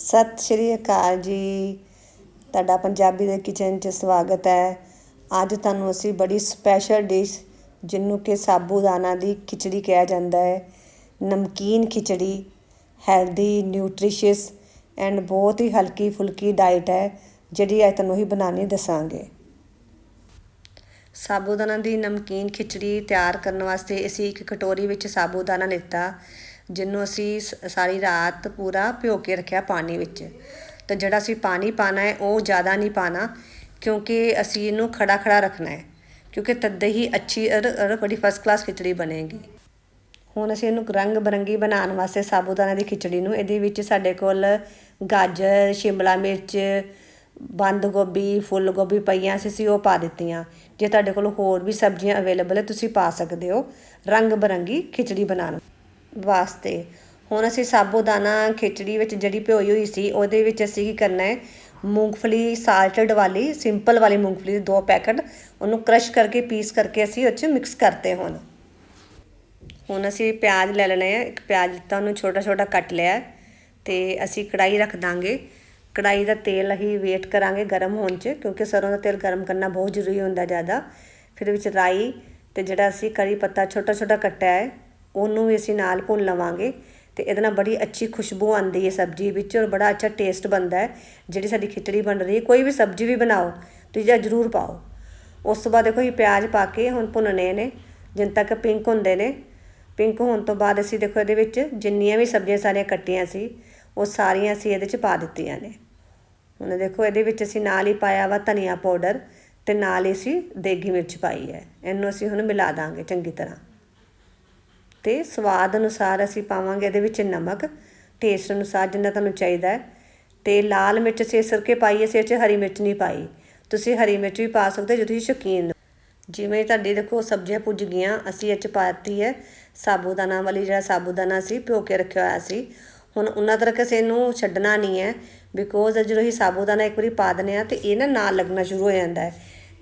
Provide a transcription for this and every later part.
ਸਤਿ ਸ਼੍ਰੀ ਅਕਾਲ ਜੀ। ਤੁਹਾਡਾ ਪੰਜਾਬੀ ਦੇ ਕਿਚਨ 'ਚ ਸਵਾਗਤ ਹੈ। ਅੱਜ ਤੁਹਾਨੂੰ ਅਸੀਂ ਬੜੀ ਸਪੈਸ਼ਲ ਡਿਸ਼ ਜਿਹਨੂੰ ਕਿ ਸਾਬੂਦਾਨਾ ਦੀ ਖਿਚੜੀ ਕਿਹਾ ਜਾਂਦਾ ਹੈ। ਨਮਕੀਨ ਖਿਚੜੀ ਹੈਲਦੀ ਨਿਊਟ੍ਰੀਸ਼ੀਅਸ ਐਂਡ ਬਹੁਤ ਹੀ ਹਲਕੀ ਫੁਲਕੀ ਡਾਈਟ ਹੈ, ਜਿਹੜੀ ਅੱਜ ਤੁਹਾਨੂੰ ਹੀ ਬਣਾਉਣੀ ਦੱਸਾਂਗੇ। ਸਾਬੂਦਾਨਾ ਦੀ ਨਮਕੀਨ ਖਿਚੜੀ ਤਿਆਰ ਕਰਨ ਵਾਸਤੇ ਅਸੀਂ ਇੱਕ ਕਟੋਰੀ ਵਿੱਚ ਸਾਬੂਦਾਨਾ ਲਿੱਤਾ। ਜਿਹਨੂੰ ਅਸੀਂ ਸ- ਸਾਰੀ ਰਾਤ ਪੂਰਾ ਭਿਓ ਕੇ ਰੱਖਿਆ ਪਾਣੀ ਵਿੱਚ। ਤਾਂ ਜਿਹੜਾ ਅਸੀਂ ਪਾਣੀ ਪਾਣਾ ਹੈ, ਉਹ ਜ਼ਿਆਦਾ ਨਹੀਂ ਪਾਣਾ, ਕਿਉਂਕਿ ਅਸੀਂ ਇਹਨੂੰ ਖੜਾ ਖੜਾ ਰੱਖਣਾ ਹੈ, ਕਿਉਂਕਿ ਤਦ ਹੀ ਅੱਛੀ ਔਰ ਔਰ ਬੜੀ ਫਸਟ ਕਲਾਸ ਖਿਚੜੀ ਬਣੇਗੀ। ਹੁਣ ਅਸੀਂ ਇਹਨੂੰ ਰੰਗ ਬਰੰਗੀ ਬਣਾਉਣ ਵਾਸਤੇ ਸਾਬੂਦਾਨਾ ਦੀ ਖਿਚੜੀ ਨੂੰ, ਇਹਦੇ ਵਿੱਚ ਸਾਡੇ ਕੋਲ ਗਾਜਰ, ਸ਼ਿਮਲਾ ਮਿਰਚ, ਬੰਦ ਗੋਭੀ, ਫੁੱਲ ਗੋਭੀ ਪਈਆਂ ਸੀ, ਅਸੀਂ ਉਹ ਪਾ ਦਿੱਤੀਆਂ। ਜੇ ਤੁਹਾਡੇ ਕੋਲ ਹੋਰ ਵੀ ਸਬਜ਼ੀਆਂ ਅਵੇਲੇਬਲ ਹੈ, ਤੁਸੀਂ ਪਾ ਸਕਦੇ ਹੋ ਰੰਗ ਬਰੰਗੀ ਖਿਚੜੀ ਬਣਾਉਣ। ਵਾਸਤੇ। ਹੁਣ ਅਸੀਂ ਸਾਬੂਦਾਨਾ ਖਿਚੜੀ ਵਿੱਚ ਜਿਹੜੀ ਭਿਓਈ ਹੋਈ ਸੀ, ਉਹਦੇ ਵਿੱਚ ਅਸੀਂ ਕੀ ਕਰਨਾ ਹੈ? ਮੂੰਗਫਲੀ, ਸਾਲਟਡ ਵਾਲੀ, ਸਿੰਪਲ ਵਾਲੀ ਮੂੰਗਫਲੀ ਦੇ ਦੋ ਪੈਕਟ, ਉਹਨੂੰ ਕ੍ਰਸ਼ ਕਰਕੇ, ਪੀਸ ਕਰਕੇ ਅਸੀਂ ਉਹ 'ਚ ਮਿਕਸ ਕਰਤੇ ਹੁਣ। ਹੁਣ ਅਸੀਂ ਪਿਆਜ਼ ਲੈ ਲੈਣੇ ਹੈ ਇੱਕ ਪਿਆਜ਼ ਲਿੱਤਾ, ਉਹਨੂੰ ਛੋਟਾ ਛੋਟਾ ਕੱਟ ਲਿਆ ਹੈ ਤੇ ਅਸੀਂ ਕੜਾਈ ਰੱਖ ਦਾਂਗੇ। ਕੜਾਈ ਦਾ ਤੇਲ ਅਸੀਂ ਵੇਟ ਕਰਾਂਗੇ ਗਰਮ ਹੋਣ 'ਚ, ਕਿਉਂਕਿ ਸਰੋਂ ਦਾ ਤੇਲ ਗਰਮ ਕਰਨਾ ਬਹੁਤ ਜ਼ਰੂਰੀ ਹੁੰਦਾ ਜ਼ਿਆਦਾ। ਫਿਰ ਵਿੱਚ ਰਾਈ ਤੇ ਜਿਹੜਾ ਅਸੀਂ ਕਰੀ ਪੱਤਾ ਛੋਟਾ ਛੋਟਾ ਕੱਟਿਆ ਹੈ ਉਹਨੂੰ ਵੀ ਅਸੀਂ ਨਾਲ ਭੁੰਨ ਲਵਾਂਗੇ ਤੇ ਇਹਦੇ ਨਾਲ ਬੜੀ ਅੱਛੀ ਖੁਸ਼ਬੂ ਆਉਂਦੀ ਹੈ ਸਬਜ਼ੀ ਵਿੱਚ ਔਰ ਬੜਾ ਅੱਛਾ ਟੇਸਟ ਬਣਦਾ ਹੈ। ਜਿਹੜੀ ਸਾਡੀ ਖਿਚੜੀ ਬਣ ਰਹੀ ਹੈ, ਕੋਈ ਵੀ ਸਬਜ਼ੀ ਵੀ ਬਣਾਓ, ਤੁਸੀਂ ਜਾਂ ਜ਼ਰੂਰ ਪਾਓ। ਉਸ ਤੋਂ ਬਾਅਦ ਦੇਖੋ ਇਹ ਪਿਆਜ਼ ਪਾ ਕੇ ਹੁਣ ਭੁੰਨਣੇ ਨੇ, ਜਿੰਨ ਤੱਕ ਪਿੰਕ ਹੁੰਦੇ ਨੇ। ਪਿੰਕ ਹੋਣ ਤੋਂ ਬਾਅਦ ਅਸੀਂ ਦੇਖੋ ਇਹਦੇ ਵਿੱਚ ਜਿੰਨੀਆਂ ਵੀ ਸਬਜ਼ੀਆਂ ਸਾਰੀਆਂ ਕੱਟੀਆਂ ਸੀ, ਉਹ ਸਾਰੀਆਂ ਅਸੀਂ ਇਹਦੇ 'ਚ ਪਾ ਦਿੱਤੀਆਂ ਨੇ। ਹੁਣ ਦੇਖੋ ਇਹਦੇ ਵਿੱਚ ਅਸੀਂ ਨਾਲ ਹੀ ਪਾਇਆ ਵਾ ਧਨੀਆ ਪਾਊਡਰ ਤੇ ਨਾਲ ਹੀ ਅਸੀਂ ਦੇਗੀ ਮਿਰਚ ਪਾਈ ਹੈ। ਇਹਨੂੰ ਅਸੀਂ ਹੁਣ ਮਿਲਾ ਦਾਂਗੇ ਚੰਗੀ ਤਰ੍ਹਾਂ। ਤੇ ਸਵਾਦ ਅਨੁਸਾਰ ਅਸੀਂ ਪਾਵਾਂਗੇ ਇਹਦੇ ਵਿੱਚ ਨਮਕ ਟੇਸਟ ਅਨੁਸਾਰ ਜਿੰਨਾ ਤੁਹਾਨੂੰ ਚਾਹੀਦਾ ਹੈ। ਤੇ ਲਾਲ ਮਿਰਚ ਅਸੀਂ ਸਿਰਕੇ ਪਾਈ ਅਸੀਂ ਇਹ 'ਚ ਹਰੀ ਮਿਰਚ ਨਹੀਂ ਪਾਈ। ਤੁਸੀਂ ਹਰੀ ਮਿਰਚ ਵੀ ਪਾ ਸਕਦੇ ਜੇ ਤੁਸੀਂ ਸ਼ੌਕੀਨ ਹੋ। ਜਿਵੇਂ ਤੁਹਾਡੀ ਦੇਖੋ ਸਬਜ਼ੀਆਂ ਪੁੱਜ ਗਈਆਂ, ਅਸੀਂ ਇਹ 'ਚ ਪਾਤੀ ਹੈ ਸਾਬੂਦਾਨਾ ਵਾਲੀ, ਜਿਹੜਾ ਸਾਬੂਦਾਨਾ ਸੀ ਭਿਓ ਕੇ ਰੱਖਿਆ ਹੋਇਆ ਸੀ। ਹੁਣ ਉਹਨਾਂ ਤੱਕ ਅਸੀਂ ਇਹਨੂੰ ਛੱਡਣਾ ਨਹੀਂ ਹੈ ਬਿਕੋਜ਼ ਜਦੋਂ ਹੀ ਸਾਬੂਦਾਨਾ ਇੱਕ ਵਾਰੀ ਪਾ ਦਿੰਦੇ ਆ ਤੇ ਇਹ ਨਾ ਨਾਲ ਲੱਗਣਾ ਸ਼ੁਰੂ ਹੋ ਜਾਂਦਾ ਹੈ।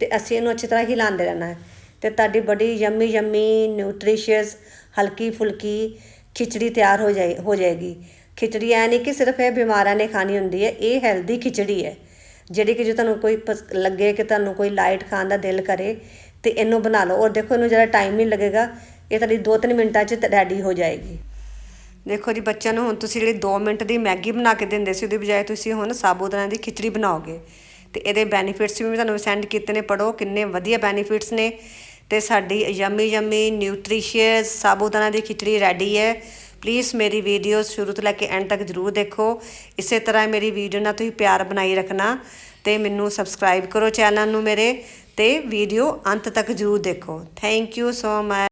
ਤੇ ਅਸੀਂ ਇਹਨੂੰ ਅੱਛੀ ਤਰ੍ਹਾਂ ਹਿਲਾਉਂਦੇ ਰਹਿਣਾ ਹੈ। ਤੇ ਤੁਹਾਡੀ ਬੜੀ ਯੰਮੀ ਯੰਮੀ ਨਿਊਟ੍ਰੀਸ਼ੀਅਸ ਹਲਕੀ ਫੁਲਕੀ ਖਿਚੜੀ ਤਿਆਰ ਹੋ ਜਾਏ, ਹੋ ਜਾਏਗੀ। ਖਿਚੜੀ ਐ ਨਹੀਂ ਕਿ ਸਿਰਫ ਇਹ ਬਿਮਾਰਾਂ ਨੇ ਖਾਣੀ ਹੁੰਦੀ ਹੈ, ਇਹ ਹੈਲਦੀ ਖਿਚੜੀ ਹੈ। ਜਿਹੜੀ ਕਿ ਜੇ ਤੁਹਾਨੂੰ ਕੋਈ ਪਸ- ਲੱਗੇ ਕਿ ਤੁਹਾਨੂੰ ਕੋਈ ਲਾਈਟ ਖਾਣ ਦਾ ਦਿਲ ਕਰੇ, ਤੇ ਇਹਨੂੰ ਬਣਾ ਲਓ। ਔਰ ਦੇਖੋ, ਇਹਨੂੰ ਜਿਹੜਾ ਟਾਈਮ ਨਹੀਂ ਲੱਗੇਗਾ, ਇਹ ਤੁਹਾਡੀ 2-3 ਮਿੰਟਾਂ 'ਚ ਰੈਡੀ ਹੋ ਜਾਏਗੀ। ਦੇਖੋ ਜੀ, ਬੱਚਿਆਂ ਨੂੰ ਹੁਣ ਤੁਸੀਂ ਜਿਹੜੀ 2 ਮਿੰਟ ਦੀ ਮੈਗੀ ਬਣਾ ਕੇ ਦਿੰਦੇ ਸੀ, ਉਹਦੀ ਬਜਾਏ ਤੁਸੀਂ ਹੁਣ ਸਾਬੂਦਾਨਾ ਦੀ ਖਿਚੜੀ ਬਣਾਓਗੇ। ਤੇ ਇਹਦੇ ਬੈਨੀਫਿਟਸ ਵੀ ਮੈਂ ਤੁਹਾਨੂੰ ਸੈਂਡ ਕੀਤੇ ਨੇ ਪੜੋ ਕਿੰਨੇ ਵਧੀਆ ਬੈਨੀਫਿਟਸ ਨੇ। ਤੇ ਸਾਡੀ ਯਮੀ ਯਮੀ ਨਿਊਟ੍ਰੀਸ਼ੀਅਸ ਸਾਬੂਦਾਨਾ ਦੀ ਖਿਚੜੀ ਰੈਡੀ ਹੈ। ਪਲੀਜ਼ ਮੇਰੀ ਵੀਡੀਓ ਸ਼ੁਰੂ ਤੋਂ ਲੈ ਕੇ ਐਂਡ ਤੱਕ ਜਰੂਰ ਦੇਖੋ। ਇਸੇ ਤਰ੍ਹਾਂ ਮੇਰੀ ਵੀਡੀਓ ਨਾਲ ਤੁਸੀਂ ਪਿਆਰ ਬਣਾਈ ਰੱਖਣਾ ਤੇ ਮੈਨੂੰ ਸਬਸਕ੍ਰਾਈਬ ਕਰੋ ਚੈਨਲ ਨੂੰ ਮੇਰੇ ਤੇ ਵੀਡੀਓ ਅੰਤ ਤੱਕ ਜਰੂਰ ਦੇਖੋ। Thank you so much